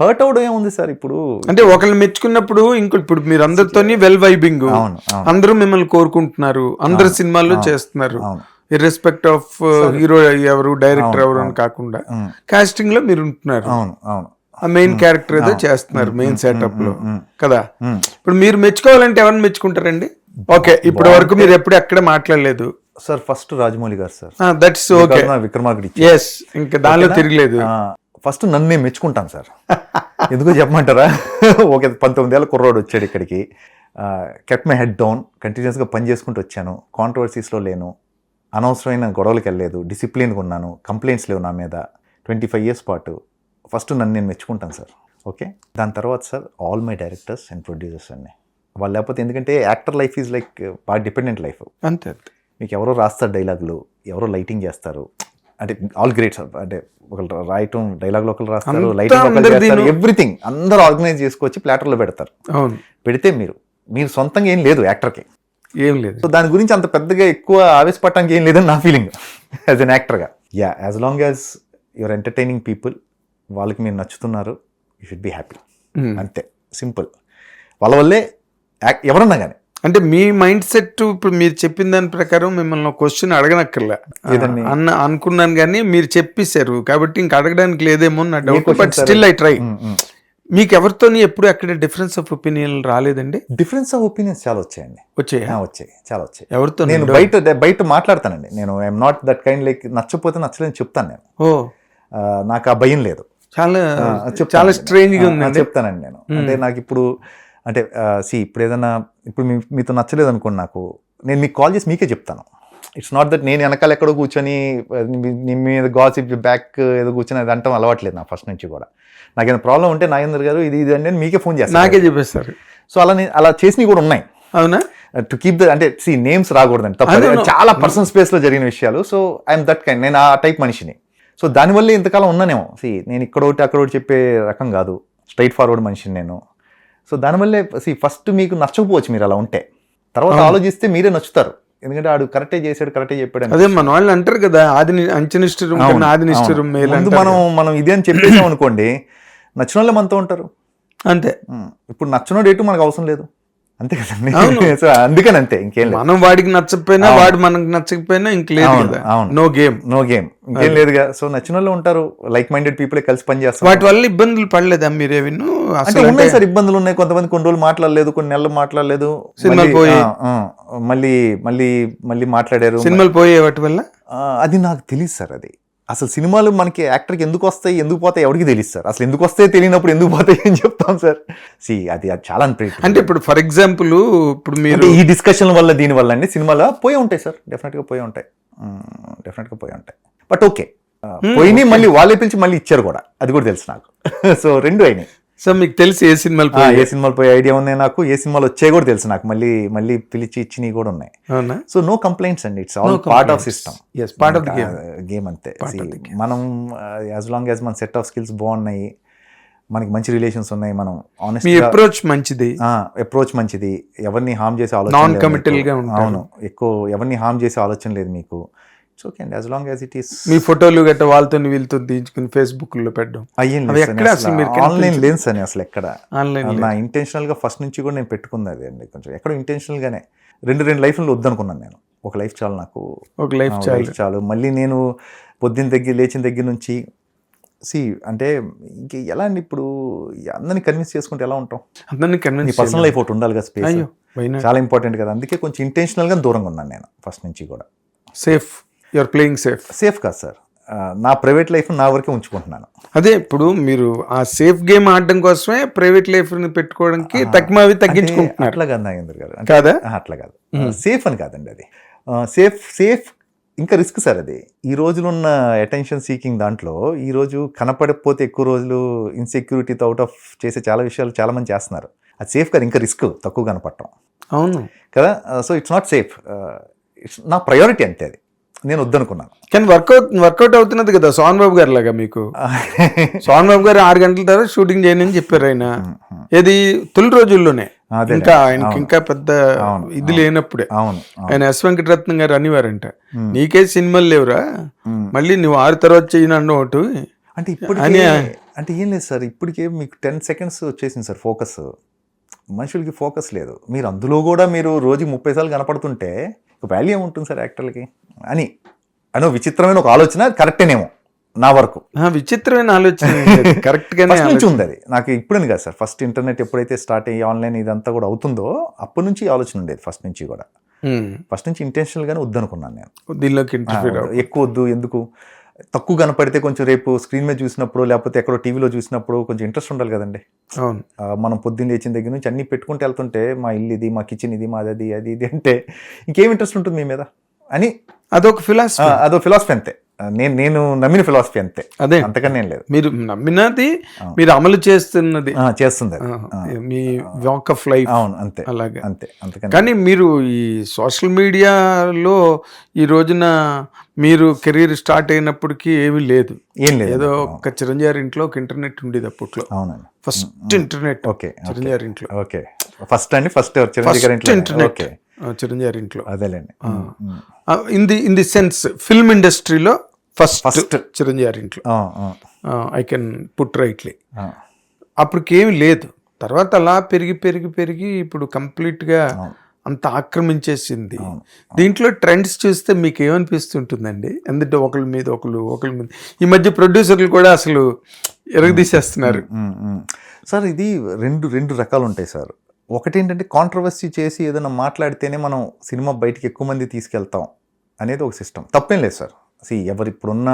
Hurt అవడం ఏముంది sir ఇప్పుడు? అంటే ఒకళ్ళు మెచ్చుకున్నప్పుడు ఇంకో ఇప్పుడు మీరు అందరితోని వెల్ వైబింగ్. అందరూ మిమ్మల్ని కోరుకుంటున్నారు. అందరు సినిమాల్లో చేస్తున్నారు. ఇర్రెస్పెక్ట్ ఆఫ్ హీరో ఎవరు డైరెక్టర్ ఎవరు అని కాకుండా కాస్టింగ్లో మీరు ఉంటున్నారు. అవును అవును. ఆ మెయిన్ క్యారెక్టర్ ఏదో చేస్తున్నారు మెయిన్ సెటప్లో. కదా. ఇప్పుడు మీరు మెచ్చుకోవాలంటే ఎవరిని మెచ్చుకుంటారండి? ఓకే ఇప్పటి వరకు మీరు ఎప్పుడు ఎక్కడ మాట్లాడలేదు. సార్ ఫస్ట్ రాజమౌళి గారు sir. That's okay Vikramarkudu yes ఇంకా దానిలో తిరగలేదు. ఫస్ట్ నన్ను నేను మెచ్చుకుంటాను సార్. ఎందుకో చెప్పమంటారా? ఒక పంతొమ్మిది ఏళ్ళ కుర్రోడు వచ్చాడు ఇక్కడికి. కెట్ మై హెడ్ డౌన్ కంటిన్యూస్గా పని చేసుకుంటూ వచ్చాను. కాంట్రవర్సీస్లో లేను. అనవసరమైన గొడవలకు వెళ్ళలేదు. డిసిప్లిన్గా ఉన్నాను. కంప్లైంట్స్ లేవు నా మీద. ట్వంటీ ఫైవ్ ఇయర్స్ పాటు ఫస్ట్ నన్ను నేను మెచ్చుకుంటాను సార్. ఓకే? దాని తర్వాత sir all my directors and producers అన్నీ. వాళ్ళు లేకపోతే ఎందుకంటే యాక్టర్ లైఫ్ ఈజ్ లైక్ బాగా డిపెండెంట్ లైఫ్ అంతే అంతే. మీకు ఎవరో రాస్తారు డైలాగులు ఎవరో లైటింగ్ చేస్తారు. అంటే ఆల్ గ్రేట్స్ అంటే ఒకరు రాయటం డైలాగ్ ఒకరు రాస్తారు లైటింగ్. ఎవ్రీథింగ్ అందరూ ఆర్గనైజ్ చేసుకొచ్చి ప్లాటర్లో పెడతారు. పెడితే మీరు మీరు సొంతంగా ఏం లేదు యాక్టర్కి ఏం లేదు. సో దాని గురించి అంత పెద్దగా ఎక్కువ ఆవేశపడటానికి ఏం లేదని నా ఫీలింగ్ యాజ్ అన్ యాక్టర్గా yeah as long as your entertaining people వాళ్ళకి మీరు నచ్చుతున్నారు యూ షుడ్ బి హ్యాపీ. అంతే. సింపుల్ వాళ్ళ వల్లే ఎవరన్నా కానీ అంటే మీ మైండ్ సెట్ ఇప్పుడు మీరు చెప్పిన దాని ప్రకారం మిమ్మల్ని క్వశ్చన్ అడగనక్కర్లే? అన్న అనుకున్నాను కానీ మీరు చెప్పేశారు. కాబట్టి ఇంక అడగడానికి లేదేమో నా doubt but? Still I try మీకు ఎవరితోని ఎప్పుడు అక్కడ డిఫరెన్స్ ఆఫ్ ఒపీనియన్ రాలేదండి? డిఫరెన్స్ ఆఫ్ ఒపీనియన్స్ చాలా వచ్చాయండి. వచ్చాయా? వచ్చాయి. చాలా వచ్చాయి. ఎవరితో నేను బయట బయట మాట్లాడతానండి. నేను I'm not that kind like నచ్చపోతే నచ్చలేదని చెప్తాను నేను. ఓ. నాకు ఆ భయం లేదు. చాలా. చాలా స్ట్రేంజ్గా ఉందండి. చెప్తానండి నేను. అంటే నాకు ఇప్పుడు అంటే సి ఇప్పుడు ఏదైనా ఇప్పుడు మీ- మీతో నచ్చలేదు అనుకోండి నాకు నేను మీకు కాల్ చేసి మీకే చెప్తాను. ఇట్స్ నాట్ దట్ నేను వెనకాల ఎక్కడో కూర్చొని మీ మీద గాసిప్ బ్యాక్ ఏదో కూర్చొని అది అంటాం అలవాట్లేదు నా ఫస్ట్ నుంచి కూడా. నాకేమైనా ప్రాబ్లం ఉంటే నాగేంద్ర గారు ఇది ఇది అంటే నేను మీకే ఫోన్ చేస్తాను. నాకే చెప్పేస్తారు. సో అలా నేను- అలా చేసినవి కూడా ఉన్నాయి. అవునా? టు కీప్ ద అంటే సి నేమ్స్ రాకూడదండి తప్ప. చాలా పర్సనల్ స్పేస్లో జరిగిన విషయాలు. సో ఐఎమ్ దట్ కైండ్ నేను ఆ టైప్ మనిషిని. సో దానివల్ల ఇంతకాలం ఉన్నానేమో. సి నేను ఇక్కడ ఒకటి అక్కడ ఒకటి చెప్పే రకం కాదు. స్ట్రైట్ ఫార్వర్డ్ మనిషిని నేను. సో దానివల్లే సి ఫస్ట్ మీకు నచ్చకపోవచ్చు మీరు అలా ఉంటే తర్వాత ఆలోచిస్తే మీరే నచ్చుతారు ఎందుకంటే ఆడు కరెక్టే చేశాడు కరెక్టే చెప్పాడు. అదే మన వాళ్ళు అంటారు కదా ఆది అంచనిష్ఠురం అవును, కన్నా ఆది నిష్ఠురం అవును. మేలు ముందు మనం మనం ఇదే అని చెప్పేసాం అనుకోండి నచ్చిన వాళ్ళే మనతో ఉంటారు అంతే. ఇప్పుడు నచ్చినోడు ఎటు మనకు అవసరం లేదు అంతే కదండి. సో అందుకని అంతే ఇంకేం లేదు. మనం వాడికి నచ్చకపోయినా వాడు మనకు నచ్చకపోయినా ఇంక లేదు. నో గేమ్ నో గేమ్ ఇంకేం లేదుగా. సో నచ్చిన వాళ్ళు ఉంటారు లైక్ మైండెడ్ పీపుల్ కలిసి పని చేస్తారు. వాటి వల్ల ఇబ్బందులు పడలేదా మీరేవిను అంటే అసలు ఉన్నాయి సార్ ఇబ్బందులు ఉన్నాయి. కొంతమంది కొన్ని రోజులు మాట్లాడలేదు కొన్ని నెలలు మాట్లాడలేదు. సినిమాలు పోయి. మళ్ళీ మళ్ళీ మళ్ళీ మాట్లాడారు. సినిమాలు పోయే వాటి వల్ల? అది నాకు తెలియదు సార్ అది. అసలు సినిమాలు మనకి యాక్టర్కి ఎందుకు వస్తాయి ఎందుకు పోతాయి ఎవరికి తెలియదు సార్. అసలు ఎందుకు వస్తాయి తెలియనప్పుడు ఎందుకు పోతాయి అని చెప్తాం సార్. సి అది అది చాలా అన్ప్రెడిక్టబుల్ అంటే ఇప్పుడు ఫర్ ఎగ్జాంపుల్ ఇప్పుడు మీరు ఈ డిస్కషన్ వల్ల దీని వల్ల అండి సినిమాలో పోయి ఉంటాయి సార్. డెఫినెట్గా పోయి ఉంటాయి. డెఫినెట్గా పోయి ఉంటాయి. బట్ ఓకే పోయినాయి మళ్ళీ వాళ్ళే పిలిచి మళ్ళీ ఇచ్చారు కూడా. అది కూడా తెలుసు నాకు. సో రెండు అయినాయి. సో మీకు తెలిసి ఏ సినిమాలు ఏ సినిమాలు పోయే ఐడియా ఉన్నాయి నాకు. ఏ సినిమాలు వచ్చాయి కూడా తెలుసు నాకు. మళ్ళీ మళ్ళీ పిలిచి ఇచ్చినవి కూడా ఉన్నాయి. సో నో కంప్లైంట్స్ అండి. It's all part of system part of game అంతే. మనం యాజ్ లాంగ్ యాజ్ మన సెట్ ఆఫ్ స్కిల్స్ బాగున్నాయి మనకి మంచి రిలేషన్స్ ఉన్నాయి మనం ఆనెస్ట్ అప్రోచ్ మంచిది. అప్రోచ్ మంచిది. ఎవరిని హార్మ్ చేసే ఆలోచన. గా. అవును. ఎక్కువ ఎవరిని హార్మ్ చేసే ఆలోచన లేదు మీకు. ఇట్స్ ఓకే అండి as long as it is మీ ఫోటోలు గట్ట వాళ్ళతో వీళ్ళతో తీయించుకుని ఫేస్బుక్లో పెట్టడం. అయ్యేం అవి ఎక్కడ అసలు మీరు ఆన్లైన్ లేని సార్ అసలు ఎక్కడ? ఆన్లైన్ నా ఇంటెన్షనల్గా ఫస్ట్ నుంచి కూడా నేను పెట్టుకుంది అది అండి కొంచెం. ఎక్కడో ఇంటెన్షనల్ గానే రెండు రెండు లైఫ్లు వద్దనుకున్నాను నేను. ఒక లైఫ్ చాలు నాకు. ఒక లైఫ్ చాలు. చాలు. మళ్ళీ నేను పొద్దున్న దగ్గర లేచిన దగ్గర నుంచి సి అంటే ఇంక ఎలా అండి ఇప్పుడు అందరిని కన్విన్స్ చేసుకుంటే ఎలా ఉంటాం? అందరినీ కన్విన్స్ పర్సనల్ లైఫ్ ఒకటి ఉండాలి కదా స్పేస్ చాలా ఇంపార్టెంట్ కదా. అందుకే కొంచెం ఇంటెన్షనల్గా దూరంగా ఉన్నాను నేను ఫస్ట్ నుంచి కూడా. Safe your playing safe safe కాదు సార్. నా ప్రైవేట్ లైఫ్ నా వరకే ఉంచుకుంటున్నాను. అదే ఇప్పుడు మీరు ఆ సేఫ్ గేమ్ ఆడడం కోసమే ప్రైవేట్ లైఫ్ని పెట్టుకోవడానికి తక్కువ అవి తగ్గించుకుంటున్నారు. అట్లా కాదు నాగేంద్ర గారు. అంటే కాదా? అట్లా కాదు. సేఫ్ అని కాదండి అది. సేఫ్ సేఫ్ ఇంకా రిస్క్ సార్ అది. ఈ రోజులు ఉన్న అటెన్షన్ సీకింగ్ దాంట్లో ఈ రోజు కనపడకపోతే ఎక్కువ రోజులు ఇన్సెక్యూరిటీతో అవుట్ ఆఫ్ చేసే చాలా విషయాలు చాలా మంది చేస్తున్నారు. అది సేఫ్ కాదు ఇంకా రిస్క్ తక్కువ కనపడటం. అవును. కదా? So it's not safe it's నా ప్రయారిటీ అంతే అది. నేను వద్దనుకున్నాను. కానీ వర్కౌట్ వర్కౌట్ అవుతున్నది కదా సోహన్ బాబు గారు లాగా మీకు. సోహన్ బాబు గారు ఆరు గంటల తర్వాత షూటింగ్ చేయని అని చెప్పారు ఆయన. ఏది? తొలి రోజుల్లోనే. ఇంకా ఆయనకి ఇంకా పెద్ద ఇది లేనప్పుడే. అవును. ఆయన ఎస్ వెంకటరత్నం గారు అనేవారంట. నీకే సినిమాలు లేవురా. మళ్ళీ నువ్వు ఆరు తర్వాత చేయను ఒకటి. అంటే అని- అంటే ఏం లేదు సార్ ఇప్పటికే మీకు టెన్ సెకండ్స్ వచ్చేసింది సార్ ఫోకస్. మనుషులకి ఫోకస్ లేదు. మీరు అందులో కూడా మీరు రోజుకి ముప్పై సార్లు కనపడుతుంటే వాల్యూ ఏముంటుంది సార్ యాక్టర్లకి? అని అనో విచిత్రమైన ఒక ఆలోచన కరెక్టేనేమో నా వరకు. విచిత్రమైన ఆలోచన కరెక్ట్ గానే ఫస్ట్ నుంచి. ఉంది అది నాకు ఇప్పుడని కాదు సార్. ఫస్ట్ ఇంటర్నెట్ ఎప్పుడైతే స్టార్ట్ అయ్యి ఆన్లైన్ ఇదంతా కూడా అవుతుందో అప్పటి నుంచి ఆలోచన ఉండేది ఫస్ట్ నుంచి కూడా. ఫస్ట్ నుంచి ఇంటెన్షనల్ గానే వద్దనుకున్నాను నేను. దీనిలోకి ఎక్కువ వద్దు ఎందుకు? తక్కువ కనపడితే కొంచెం రేపు స్క్రీన్ మీద చూసినప్పుడు లేకపోతే ఎక్కడో టీవీలో చూసినప్పుడు కొంచెం ఇంట్రెస్ట్ ఉండాలి కదండి. అవును. మనం పొద్దున్న లేచిన దగ్గర నుంచి అన్ని పెట్టుకుంటూ వెళ్తుంటే మా ఇల్లు ఇది మా కిచెన్ ఇది మాది అది అది ఇది అంటే ఇంకేం ఇంట్రెస్ట్ ఉంటుంది మీ మీద? అని అదొక ఫిలాసఫీ అదో ఫిలాసఫీ అంతే. నేను నేను నమ్మిన ఫిలాసఫీ అంతే. అదే. అంతకన్నా ఏం లేదు. మీరు నమ్మినది. మీరు అమలు చేస్తున్నది. చేస్తుంది మీ వాక్ ఆఫ్ లైఫ్ అవును అంతే. అలాగే. అంతే అంతకన్నా కానీ మీరు ఈ సోషల్ మీడియాలో ఈ రోజున మీరు కెరీర్ స్టార్ట్ అయినప్పటికీ ఏమీ లేదు. ఏం లేదు. ఏదో ఒక చిరంజీవి ఇంట్లో ఒక ఇంటర్నెట్ ఉండేది అప్పట్లో. అవునండి. ఫస్ట్ ఇంటర్నెట్ ఓకే చిరంజీవి ఇంట్లో. ఓకే. ఫస్ట్ అండి first Chiranjeevi internet okay. Chiranjeevi ఇంట్లో అదేలేండి. In the in the sense film ఇండస్ట్రీలో ఫస్ట్ First. చిరంజీవి ఇంట్లో ఐ కెన్ పుట్ రైట్లీ. అప్పటికేమి లేదు తర్వాత అలా పెరిగి పెరిగి పెరిగి ఇప్పుడు కంప్లీట్గా. అంత ఆక్రమించేసింది. దీంట్లో ట్రెండ్స్ చూస్తే మీకు ఏమనిపిస్తుంటుందండి ఎందుకంటే ఒకళ్ళ మీద ఒకళ్ళు ఒకళ్ళ మీద ఈ మధ్య ప్రొడ్యూసర్లు కూడా అసలు ఎరగదీసేస్తున్నారు. సార్ ఇది రెండు రెండు రకాలు ఉంటాయి సార్ ఒకటి ఏంటంటే కాంట్రవర్సీ చేసి ఏదైనా మాట్లాడితేనే మనం సినిమా బయటికి ఎక్కువ మంది తీసుకెళ్తాం అనేది ఒక సిస్టమ్ తప్పేం లేదు సార్. సి ఎవరు ఇప్పుడున్న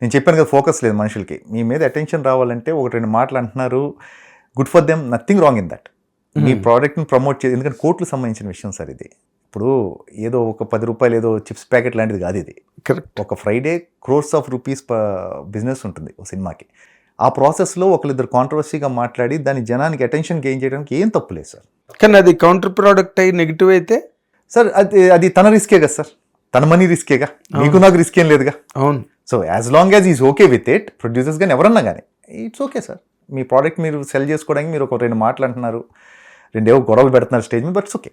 నేను చెప్పాను కదా ఫోకస్ లేదు మనుషులకి. మీ మీద అటెన్షన్ రావాలంటే ఒకటి రెండు మాటలు అంటున్నారు. Good for them nothing wrong in that మీ ప్రోడక్ట్ని ప్రమోట్ చేసి ఎందుకంటే కోర్టుకు సంబంధించిన విషయం సార్ ఇది. ఇప్పుడు ఏదో ఒక పది రూపాయలు ఏదో చిప్స్ ప్యాకెట్ లాంటిది కాదు ఇది. కరెక్ట్ ఒక Friday crores of rupees business ఉంటుంది ఒక సినిమాకి. ఆ ప్రాసెస్లో ఒకరిద్దరు కాంట్రవర్సీగా మాట్లాడి దాని జనానికి అటెన్షన్ గెయిన్ చేయడానికి ఏం తప్పు లేదు సార్. కానీ అది కౌంటర్ ప్రోడక్ట్ అయ్యి నెగిటివ్ అయితే? సార్ అది అది తన రిస్కే కదా సార్. తన మనీ రిస్కేగా మీకు నాకు రిస్క్ ఏం లేదుగా. అవును. So as long as is okay with it producers కానీ ఎవరన్నా కానీ ఇట్స్ ఓకే సార్. మీ ప్రోడక్ట్ మీరు సెల్ చేసుకోవడానికి మీరు ఒక రెండు మాటలు అంటున్నారు రెండేవో గొడవలు పెడుతున్నారు స్టేజ్ మీద బట్స్ ఓకే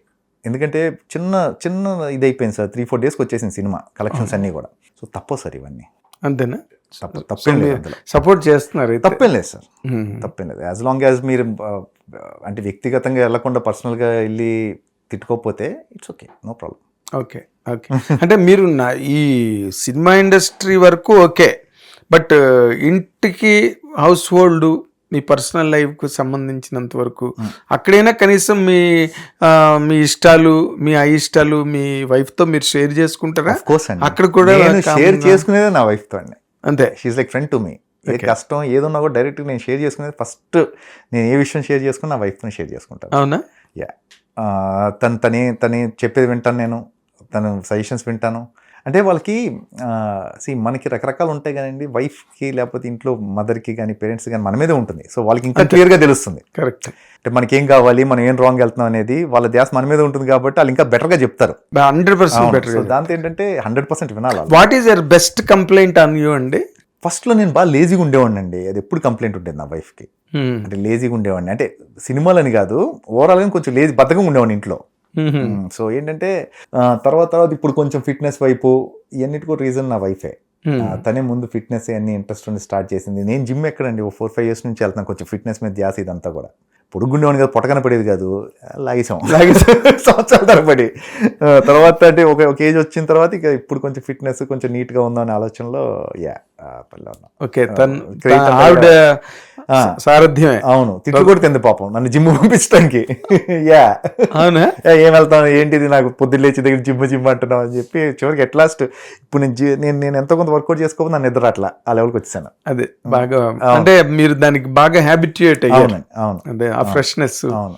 ఎందుకంటే చిన్న చిన్న ఇది అయిపోయింది సార్ త్రీ ఫోర్ డేస్కి వచ్చేసింది సినిమా కలెక్షన్స్ అన్నీ కూడా. సో తప్పవు సార్ ఇవన్నీ. అంతేనా? తప్పు లేదు సపోర్ట్ చేస్తున్నారు తప్పేం లేదు సార్. తప్పేం లేదు. యాజ్ లాంగ్ యాజ్ మీరు అంటే వ్యక్తిగతంగా వెళ్ళకుండా పర్సనల్గా వెళ్ళి తిట్టుకోకపోతే it's okay no problem okay okay అంటే మీరు నా ఈ సినిమా ఇండస్ట్రీ వరకు ఓకే బట్ ఇంటికి హౌస్ హోల్డ్ మీ పర్సనల్ లైఫ్కు సంబంధించినంత వరకు అక్కడైనా కనీసం మీ మీ ఇష్టాలు మీ అయిష్టాలు మీ వైఫ్తో మీరు షేర్ చేసుకుంటారా? అక్కడ కూడా షేర్ చేసుకునేదే నా వైఫ్తో అండి. అంతే. She like friend to me ఏ కష్టం ఏదున్నా కూడా డైరెక్ట్ నేను షేర్ చేసుకునేది ఫస్ట్ నేను ఏ విషయం షేర్ చేసుకుని నా వైఫ్తో షేర్ చేసుకుంటాను. అవునా? యా తను తనే తనే చెప్పేది వింటాను నేను. తను సజెషన్స్ వింటాను. అంటే వాళ్ళకి సి మనకి రకరకాలు ఉంటాయి కానివ్వండి వైఫ్కి లేకపోతే ఇంట్లో మదర్కి కానీ పేరెంట్స్ కానీ మన మీదే ఉంటుంది. సో వాళ్ళకి ఇంకా క్లియర్గా తెలుస్తుంది. కరెక్ట్ అంటే మనకి ఏం కావాలి మనం ఏం రాంగ్ వెళ్తున్నాం అనేది వాళ్ళ ధ్యాస మన మీద ఉంటుంది కాబట్టి వాళ్ళు ఇంకా బెటర్గా చెప్తారు. హండ్రెడ్ పర్సెంట్ బెటర్ సో దాంతో ఏంటంటే హండ్రెడ్ పర్సెంట్ వినాలి. What is your best complaint on you అండి? ఫస్ట్లో నేను బాగా లేజీగా ఉండేవాడిని అండి. అది ఎప్పుడు కంప్లైంట్ ఉండేది నా వైఫ్కి Hmm. అంటే లేజీగా ఉండేవాడిని. అంటే సినిమాలని కాదు ఓవరాల్గా కొంచెం లేజీ బద్ధకంగా ఉండేవాడిని ఇంట్లో. సో ఏంటంటే తర్వాత తర్వాత ఇప్పుడు కొంచెం ఫిట్నెస్ వైపు ఇవన్నిటికో రీజన్ నా వైఫే. తనే ముందు ఫిట్నెస్ అన్ని ఇంట్రెస్ట్ ఉండి స్టార్ట్ చేసింది. నేను జిమ్ ఎక్కడండి? ఓ ఫోర్ ఫైవ్ ఇయర్స్ నుంచి వెళ్తాను కొంచెం ఫిట్నెస్ మీద ధ్యాస ఇదంతా కూడా. పొడుగుండేవాడిని కదా పొట్టకన పడేది కాదు. లాగేసాం. సంవత్సరాల తరబడి. తర్వాత అంటే ఒక ఒక ఏజ్ వచ్చిన తర్వాత ఇక ఇప్పుడు కొంచెం ఫిట్నెస్ కొంచెం నీట్గా ఉందనే ఆలోచనలో యా పల్లె ఉన్నాం ఓకే ఆవిడ ఆ. సారథ్యమే. అవును తిట్లు కూడా తింది పాపం. నన్ను జిమ్ పంపించడానికి. యా. అవునా? ఏ, వెళ్తాను ఏంటిది? నాకు పొద్దున్న లేచి దగ్గర జిమ్ జిమ్ అంటున్నావు అని చెప్పి చివరికి ఎట్ లాస్ట్ ఇప్పుడు నేను నేను నేను ఎంతో కొంత వర్కౌట్ చేసుకోకపోతే నన్ను నిద్ర అట్లా ఆ లెవెల్కి వచ్చేసాను. అదే బాగా అంటే మీరు దానికి బాగా హ్యాబిట్యూట్ అయ్యారు. అవును. అంటే ఆ ఫ్రెష్నెస్ అవును.